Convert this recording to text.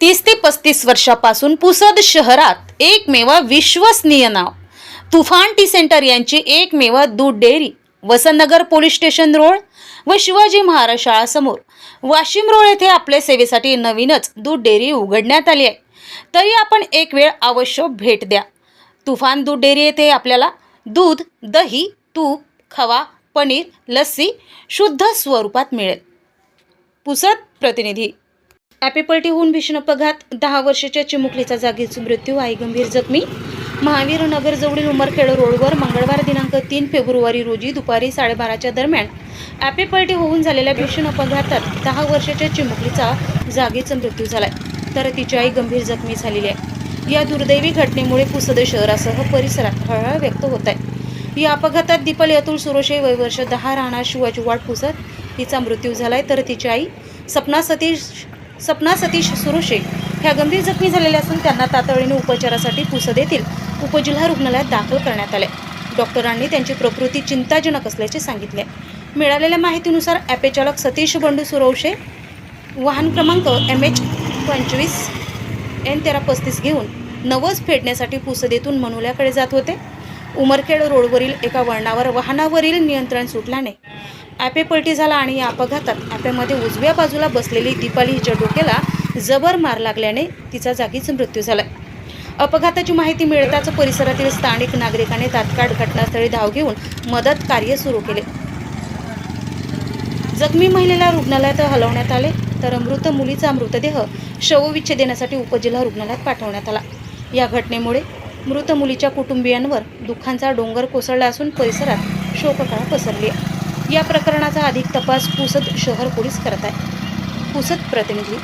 तीस ते पस्तीस वर्षापासून पुसद शहरात एकमेव विश्वसनीय नाव. तुफान टी सेंटर यांची एकमेव दूध dairy Vasantnagar police station road व शिवाजी महाराज शाळासमोर वाशिम रोड येथे आपल्या सेवेसाठी नवीनच दूध डेअरी उघडण्यात आली आहे. तरी आपण एक वेळ अवश्य भेट द्या. तुफान दूध डेअरी येथे आपल्याला दूध दही तूप खवा पनीर लस्सी शुद्ध स्वरूपात मिळेल. पुसद प्रतिनिधी ॲपेपलटी भीषण अपघात. दहा वर्षाच्या चिमुकलीचा जागीच मृत्यू आई गंभीर जखमी. महावीर नगरजवळील उमरखेड रोडवर मंगळवार दिनांक तीन फेब्रुवारी रोजी दुपारी साडेबाराच्या दरम्यान ॲपेपलटी होऊन झालेल्या भीषण अपघातात दहा वर्षाच्या चिमुकलीचा जागीच मृत्यू झालाय. तर तिची आई गंभीर जखमी झालेली आहे. या दुर्दैवी घटनेमुळे पुसद शहरासह परिसरात हळहळ व्यक्त होत आहे. या अपघातात दीपाली अतुल सुरोशे वय वर्ष दहा राहणार शिवाजी वाट पुसत तिचा मृत्यू झालाय. तर तिची आई सपना सतीश सपना सतीश सुरोशे ह्या गंभीर जखमी झालेल्या असून त्यांना तातडीने उपचारासाठी पुसद येथील उपजिल्हा रुग्णालयात दाखल करण्यात आले. डॉक्टरांनी त्यांची प्रकृती चिंताजनक असल्याचे सांगितले. मिळालेल्या माहितीनुसार ॲपे चालक सतीश बंडू सुरवशे वाहन क्रमांक एम एच पंचवीस एन तेरा पस्तीस घेऊन नवस फेडण्यासाठी पुसदेतून मनुल्याकडे जात होते. उमरखेड रोडवरील एका वळणावर वाहनावरील नियंत्रण सुटल्याने ॲपे पलटी झाला आणि या अपघातात ॲपेमध्ये उजव्या बाजूला बसलेली दीपाली हिच्या डोक्याला जबर मार लागल्याने तिचा जागीच मृत्यू झाला अपघाताची माहिती मिळताच परिसरातील स्थानिक नागरिकांनी तात्काळ घटनास्थळी धाव घेऊन मदत कार्य सुरू केले. जखमी महिलेला रुग्णालयात हलवण्यात आले तर मृत मुलीचा मृतदेह शवविच्छेदनासाठी उपजिल्हा रुग्णालयात पाठवण्यात आला. या घटनेमुळे मृत मुलीच्या कुटुंबियांवर दुःखांचा डोंगर कोसळला असून परिसरात शोककळा पसरली आहे. या प्रकरणाचा अधिक तपास पुसद शहर पोलीस करत आहे. पुसद प्रतिनिधी